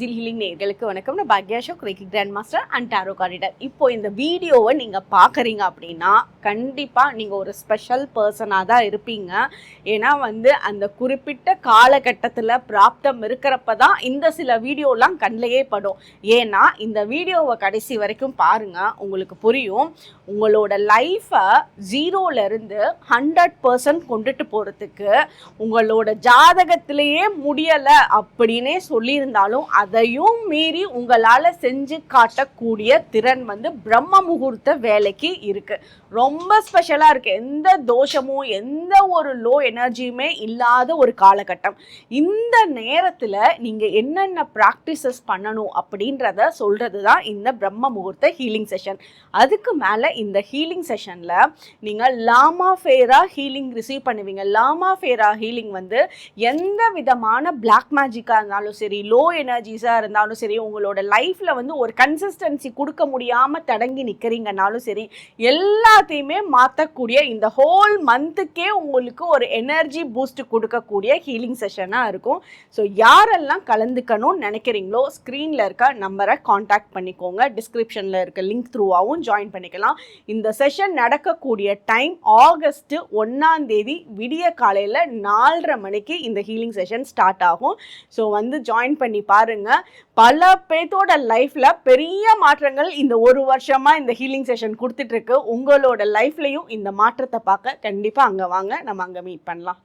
ஜில் ஹீலிங் நேர்களுக்கு வணக்கம். நான் Bhagya Ashok grand master and tarot card reader இப்போ இந்த வீடியோவை நீங்கள் பார்க்குறீங்க அப்படின்னா கண்டிப்பாக நீங்கள் ஒரு ஸ்பெஷல் பர்சனாக தான் இருப்பீங்க. ஏன்னா வந்து அந்த குறிப்பிட்ட காலகட்டத்தில் பிராப்தம் இருக்கிறப்ப தான் இந்த சில வீடியோலாம் கண்ணிலேயே படும். ஏன்னா இந்த வீடியோவை கடைசி வரைக்கும் பாருங்கள் உங்களுக்கு புரியும். உங்களோட லைஃப்பை ஜீரோலேருந்து ஹண்ட்ரட் பர்சன்ட் கொண்டுட்டு போகிறதுக்கு உங்களோட ஜாதகத்திலேயே முடியலை அப்படின்னே சொல்லியிருந்தாலும் அது அதையும் மீறி உங்களால் செஞ்சு காட்டக்கூடிய திறன் வந்து பிரம்ம முகூர்த்த வேலைக்கு இருக்குது ரொம்ப ஸ்பெஷலாக இருக்குது எந்த தோஷமும் எந்த ஒரு லோ எனர்ஜியுமே இல்லாத ஒரு காலகட்டம். இந்த நேரத்தில் நீங்கள் என்னென்ன ப்ராக்டிசஸ் பண்ணணும் அப்படின்றத சொல்கிறது தான் இந்த பிரம்ம முகூர்த்த ஹீலிங் செஷன் அதுக்கு மேலே இந்த ஹீலிங் செஷனில் நீங்கள் லாமா ஃபேரா ஹீலிங் ரிசீவ் பண்ணுவீங்க. லாமா ஃபேரா ஹீலிங் வந்து எந்த விதமான பிளாக் மேஜிக்காக இருந்தாலும் சரி லோ எனர்ஜி எனர்ஜிஸாக இருந்தாலும் சரி உங்களோட லைஃப்பில் வந்து ஒரு கன்சிஸ்டன்சி கொடுக்க முடியாமல் தடங்கி நிற்கிறீங்கனாலும் சரி எல்லாத்தையுமே மாற்றக்கூடிய இந்த ஹோல் மந்த்துக்கே உங்களுக்கு ஒரு எனர்ஜி பூஸ்ட் கொடுக்கக்கூடிய ஹீலிங் செஷனாக இருக்கும். ஸோ யாரெல்லாம் கலந்துக்கணும்னு நினைக்கிறீங்களோ ஸ்க்ரீனில் இருக்க நம்பரை காண்டாக்ட் பண்ணிக்கோங்க. டிஸ்கிரிப்ஷனில் இருக்க லிங்க் த்ரூவாகவும் ஜாயின் பண்ணிக்கலாம். இந்த செஷன் நடக்கக்கூடிய டைம் ஆகஸ்ட் ஒன்றாம் தேதி விடிய காலையில் நாலரை மணிக்கு இந்த ஹீலிங் செஷன் ஸ்டார்ட் ஆகும். ஸோ வந்து ஜாயின் பண்ணி பாருங்கள் பாருங்க பல பேர்த்தோட லைஃப்ல பெரிய மாற்றங்கள் இந்த ஒரு வருஷமா இந்த ஹீலிங் செஷன் கொடுத்துட்டு இருக்கு. உங்களோட லைஃப்லயும் இந்த மாற்றத்தை பார்க்க கண்டிப்பா அங்க வாங்க. நம்ம அங்க மீட் பண்ணலாம்.